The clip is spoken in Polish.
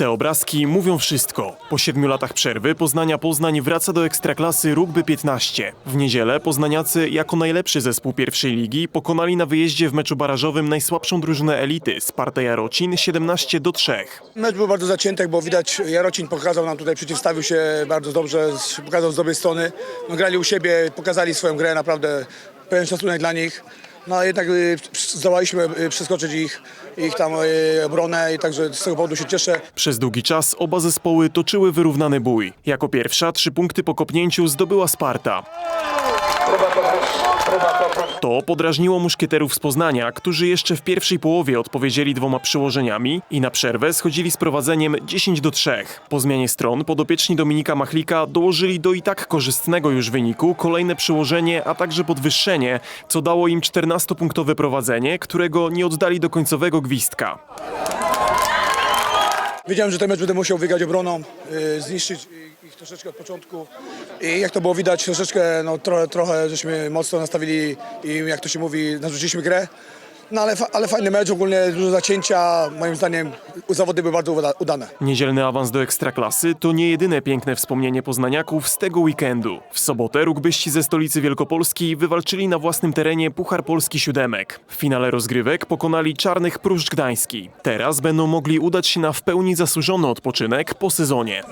Te obrazki mówią wszystko. Po siedmiu latach przerwy Poznania Poznań wraca do Ekstraklasy Rugby 15. W niedzielę poznaniacy jako najlepszy zespół pierwszej ligi pokonali na wyjeździe w meczu barażowym najsłabszą drużynę elity Spartę Jarocin 17 do 3. Mecz był bardzo zacięty, bo widać Jarocin pokazał nam tutaj, przeciwstawił się bardzo dobrze, pokazał z dobrej strony. No, grali u siebie, pokazali swoją grę, naprawdę pełen szacunek dla nich. No a jednak y, zdołaliśmy y, przeskoczyć ich, ich tam y, obronę i także z tego powodu się cieszę. Przez długi czas oba zespoły toczyły wyrównany bój. Jako pierwsza trzy punkty po kopnięciu zdobyła Sparta. To podrażniło muszkieterów z Poznania, którzy jeszcze w pierwszej połowie odpowiedzieli dwoma przyłożeniami i na przerwę schodzili z prowadzeniem 10 do 3. Po zmianie stron podopieczni Dominika Machlika dołożyli do i tak korzystnego już wyniku kolejne przyłożenie, a także podwyższenie, co dało im 14-punktowe prowadzenie, którego nie oddali do końcowego gwizdka. Wiedziałem, że ten mecz będę musiał wygrać obroną, y, zniszczyć ich troszeczkę od początku. I jak to było widać, troszeczkę, no, trochę, trochę żeśmy mocno nastawili i jak to się mówi, narzuciliśmy grę. No ale, ale fajny mecz, ogólnie dużo zacięcia. Moim zdaniem zawody były bardzo uda- udane. Niedzielny awans do Ekstraklasy to nie jedyne piękne wspomnienie poznaniaków z tego weekendu. W sobotę rugbyści ze stolicy Wielkopolski wywalczyli na własnym terenie Puchar Polski Siódemek. W finale rozgrywek pokonali Czarnych Pruszcz Gdański. Teraz będą mogli udać się na w pełni zasłużony odpoczynek po sezonie.